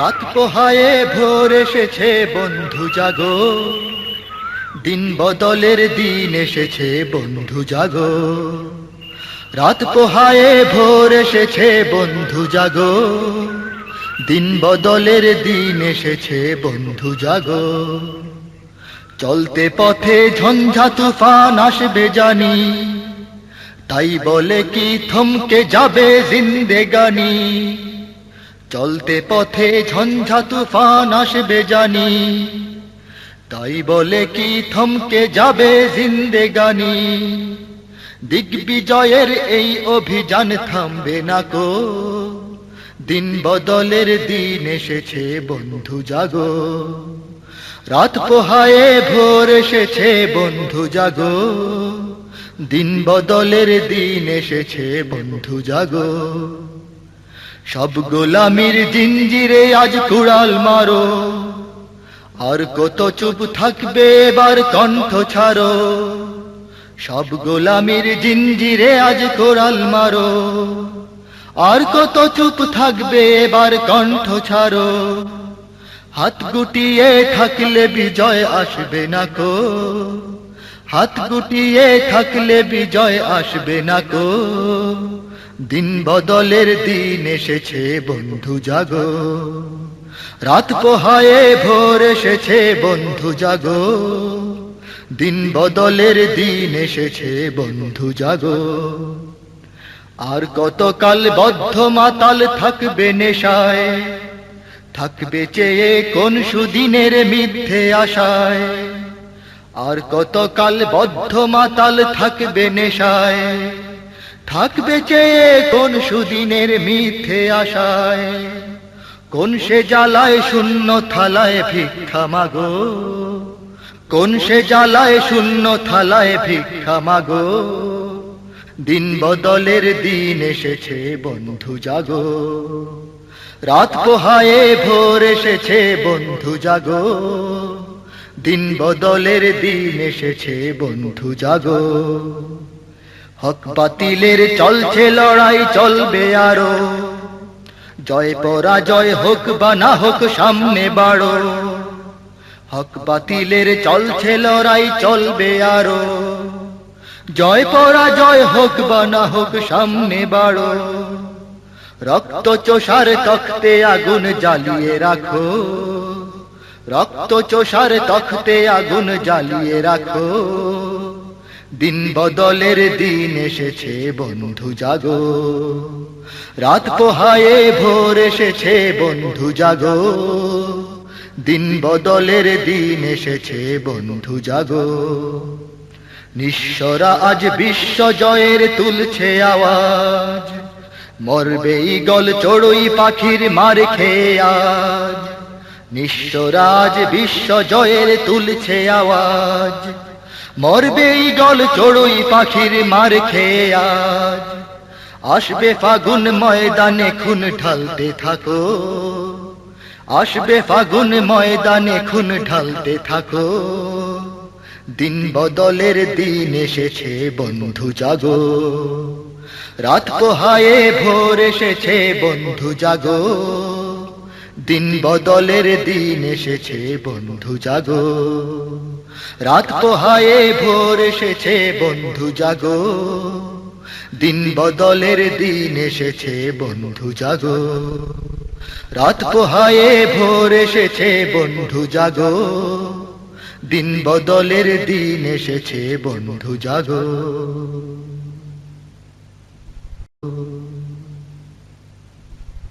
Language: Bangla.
রাত পোহায়ে ভোর এসেছে বন্ধু জাগো। দিন বদলের দিন এসেছে বন্ধু জাগো। রাত পোহায়ে ভোর এসেছে বন্ধু জাগো। দিন বদলের দিন এসেছে বন্ধু জাগো। চলতে পথে ঝঞ্ঝা তুফান আসবে জানি। তাই বলে কি থমকে যাবে জিন্দেগানি। চলতে পথে ঝঞ্ঝা তুফান আসবে জানি। তাই বলে কি থমকে যাবে জিন্দেগানি? দিগ্বিজয়ের এই অভিযান থামবে না কো? দিন বদলের দিন এসেছে বন্ধু জাগো। রাত পোহায়ে ভোর এসেছে বন্ধু জাগো। দিন বদলের দিন এসেছে বন্ধু জাগো। সব গোলামির জিঞ্জিরে আজ কুড়াল মারো। আর কত চুপ থাকবে এবার কণ্ঠ ছাড়ো। সব গোলামির জিঞ্জিরে আজ কোরাল মারো। আর কত চুপ থাকবে এবার কণ্ঠ ছাড়ো। হাত গুটিয়ে থাকলে বিজয় আসবে না কো। হাত গুটিয়ে থাকলে বিজয় আসবে না কো। দিন বদলের দিন এসেছে, বন্ধু জাগো। রাত পোহায়ে, ভোর এসেছে, বন্ধু জাগো। দিন বদলের দিন এসেছে, বন্ধু জাগো। আর কতকাল বদ্ধ মাতাল থাকবে নেশায়, থাকবে চেয়ে কোন সুদিনের মিথ্যে আশায়? আর কতকাল বদ্ধ মাতাল থাকবে নেশায় থাকবে চেয়ে কোন সুদিনের মিথ্যে আশায়? কোন সে জ্বালায় শূন্য থালায় ভিক্ষা মাগো? কোন সে জ্বালায় শূন্য থালায় ভিক্ষা মাগো? দিন বদলের দিন এসেছে, বন্ধু জাগো। রাত পোহায়ে ভোর এসেছে, বন্ধু জাগো। দিন বদলের দিন এসেছে, বন্ধু জাগো। হক বাতিলের চলছে লড়াই, চলবে আরও। জয় পরাজয় হোক বা না হোক সামনে বাড়ো। হক বাতিলের চলছে লড়াই, চলবে আরও। জয় পরাজয় হোক বা না হোক সামনে বাড়ো। রক্ত চোষার তখতে আগুন জ্বালিয়ে রাখো। রক্ত চোষার তখতে আগুন জ্বালিয়ে রাখো। দিন বদলের দিন এসেছে, বন্ধু জাগো। রাত পোহায়ে ভোর এসেছে, বন্ধু জাগো। দিন বদলের দিন এসেছে, বন্ধু জাগো। নিঃস্বরা আজ বিশ্ব জয়ের তুলছে আওয়াজ। মরবে গল চড়ুই পাখির মার খেয়ে আজ। নিঃস্বরাজ বিশ্ব জয়ের তুলছে আওয়াজ। মরবে গল চড়ুই পাখির মার খেয়ে আজ। আসবে ফাগুন ময়দানে খুন ঢালতে থাকো। আসবে ফাগুন ময়দানে খুন ঢালতে থাকো। দিন বদলের দিন এসেছে, বন্ধু জাগো। রাত পোহায়ে, ভোর এসেছে, বন্ধু জাগো। দিন বদলের দিন এসেছে, বন্ধু জাগো। রাত পোহায়ে ভোর এসেছে, বন্ধু জাগো। দিন বদলের দিন এসেছে, বন্ধু জাগো। রাত পোহায়ে ভোর এসেছে, বন্ধু জাগো। দিন বদলের দিন এসেছে, বন্ধু জাগো।